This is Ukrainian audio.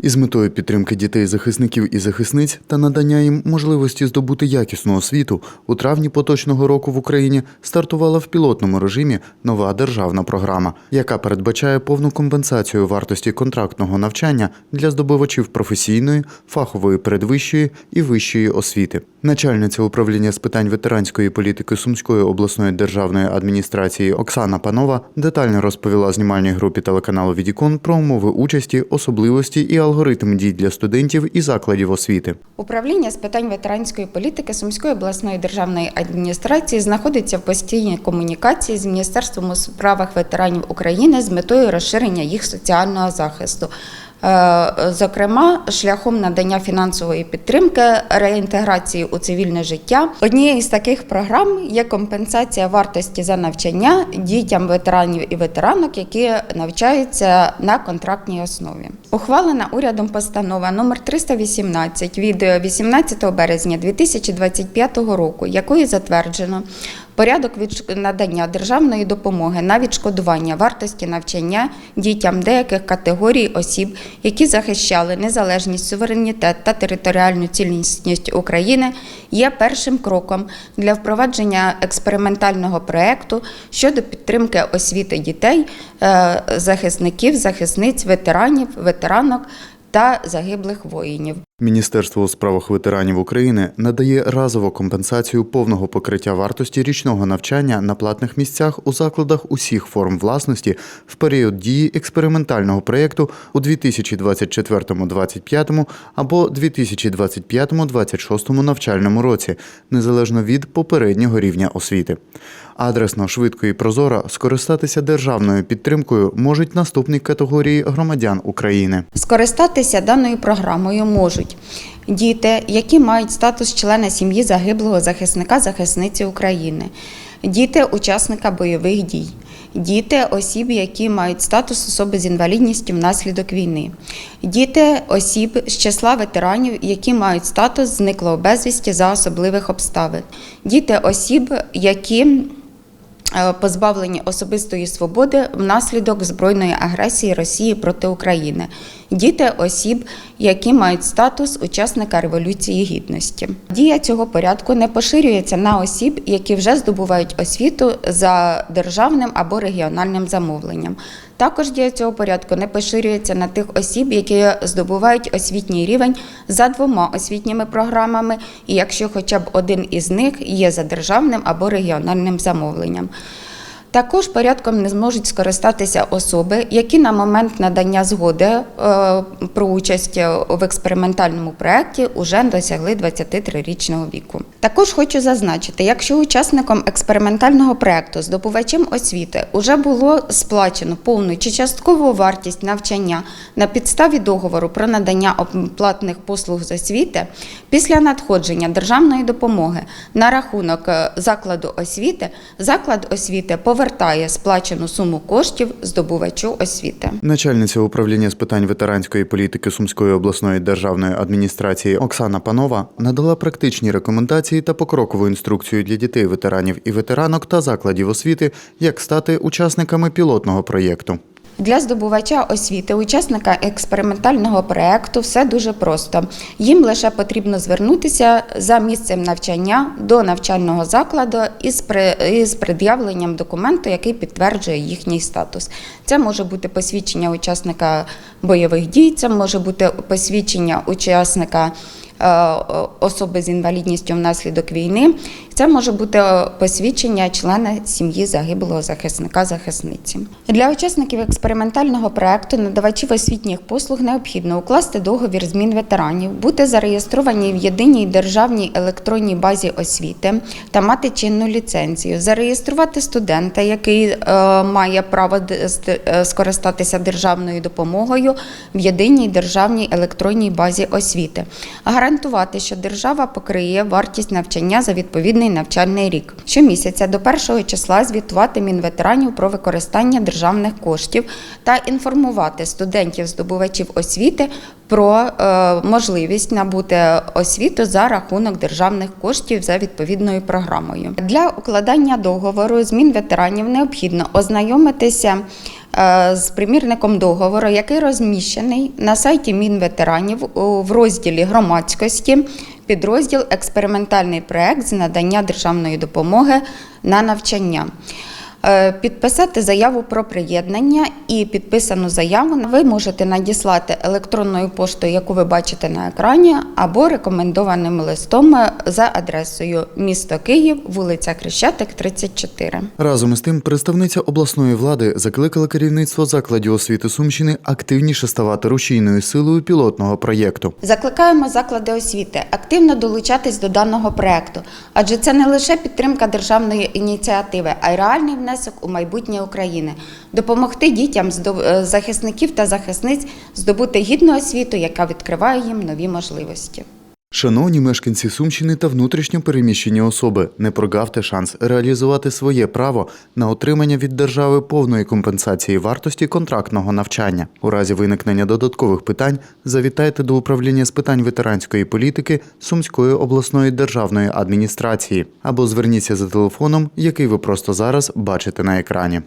Із метою підтримки дітей захисників і захисниць та надання їм можливості здобути якісну освіту у травні поточного року в Україні стартувала в пілотному режимі нова державна програма, яка передбачає повну компенсацію вартості контрактного навчання для здобувачів професійної, фахової передвищої і вищої освіти. Начальниця управління з питань ветеранської політики Сумської обласної державної адміністрації Оксана Панова детально розповіла знімальній групі телеканалу Відікон про умови участі, особливості і алгоритм дій для студентів і закладів освіти. Управління з питань ветеранської політики Сумської обласної державної адміністрації знаходиться в постійній комунікації з Міністерством у справах ветеранів України з метою розширення їх соціального захисту. Е, Зокрема, шляхом надання фінансової підтримки реінтеграції у цивільне життя. Однією з таких програм є компенсація вартості за навчання дітям ветеранів і ветеранок, які навчаються на контрактній основі. Ухвалена урядом постанова номер 318 від 18 березня 2025 року, якою затверджено порядок надання державної допомоги на відшкодування вартості навчання дітям деяких категорій осіб, які захищали незалежність, суверенітет та територіальну цілісність України, є першим кроком для впровадження експериментального проекту щодо підтримки освіти дітей, е, захисників, захисниць, ветеранів, ветеранок та загиблих воїнів. Міністерство у справах ветеранів України надає разову компенсацію повного покриття вартості річного навчання на платних місцях у закладах усіх форм власності в період дії експериментального проєкту у 2024-2025 або 2025-2026 навчальному році, незалежно від попереднього рівня освіти. Адресно, швидко і прозоро скористатися державною підтримкою можуть наступні категорії громадян України. Скористатися даною програмою можуть діти, які мають статус члена сім'ї загиблого захисника захисниці України, діти учасника бойових дій, діти осіб, які мають статус особи з інвалідністю внаслідок війни, діти осіб з числа ветеранів, які мають статус зниклого безвісті за особливих обставин, діти осіб, які позбавлені особистої свободи внаслідок збройної агресії Росії проти України, діти осіб, які мають статус учасника Революції Гідності. Дія цього порядку не поширюється на осіб, які вже здобувають освіту за державним або регіональним замовленням. Також дія цього порядку не поширюється на тих осіб, які здобувають освітній рівень за двома освітніми програмами, і якщо хоча б один із них є за державним або регіональним замовленням. Також порядком не зможуть скористатися особи, які на момент надання згоди е, про участь в експериментальному проєкті вже досягли 23-річного віку. Також хочу зазначити, якщо учасником експериментального проєкту здобувачем освіти вже було сплачено повну чи часткову вартість навчання на підставі договору про надання оплатних послуг з освіти, після надходження державної допомоги на рахунок е, закладу освіти, заклад освіти повертає сплачену суму коштів здобувачу освіти. Начальниця управління з питань ветеранської політики Сумської обласної державної адміністрації Оксана Панова надала практичні рекомендації та покрокову інструкцію для дітей ветеранів і ветеранок та закладів освіти, як стати учасниками пілотного проєкту. Для здобувача освіти, учасника експериментального проєкту, все дуже просто. Їм лише потрібно звернутися за місцем навчання до навчального закладу із пред'явленням документу, який підтверджує їхній статус. Це може бути посвідчення учасника бойових дій, це може бути посвідчення учасника. Е, Особи з інвалідністю внаслідок війни, це може бути е, посвідчення члена сім'ї загиблого захисника захисниці. Для учасників експериментального проекту надавачів освітніх послуг необхідно укласти договір змін ветеранів, бути зареєстровані в єдиній державній електронній базі освіти та мати чинну ліцензію, зареєструвати студента, який е, має право скористатися державною допомогою в єдиній державній електронній базі освіти, гарантувати, що держава покриє вартість навчання за відповідний навчальний рік. Щомісяця до першого числа звітувати Мінветеранів про використання державних коштів та інформувати студентів-здобувачів освіти про е, можливість набути освіту за рахунок державних коштів за відповідною програмою. Для укладання договору змін ветеранів необхідно ознайомитися з примірником договору, який розміщений на сайті Мінветеранів в розділі громадськості, підрозділ експериментальний проект з надання державної допомоги на навчання. Е, Підписати заяву про приєднання і підписану заяву ви можете надіслати електронною поштою, яку ви бачите на екрані, або рекомендованим листом е, за адресою місто Київ, вулиця Крещатик, 34. Разом із тим, представниця обласної влади закликала керівництво закладів освіти Сумщини активніше ставати рушійною силою пілотного проєкту. Закликаємо заклади освіти активно долучатись до даного проекту, адже це не лише підтримка державної ініціативи, а й реальний внесок у майбутнє України, допомогти дітям е, захисників та захисниць здобути гідну освіту, яка відкриває їм нові можливості. Шановні мешканці Сумщини та внутрішньо переміщені особи, не прогавте шанс реалізувати своє право на отримання від держави повної компенсації вартості контрактного навчання. У разі виникнення додаткових питань завітайте до управління з питань ветеранської політики Сумської обласної державної адміністрації або зверніться за телефоном, який ви просто зараз бачите на екрані.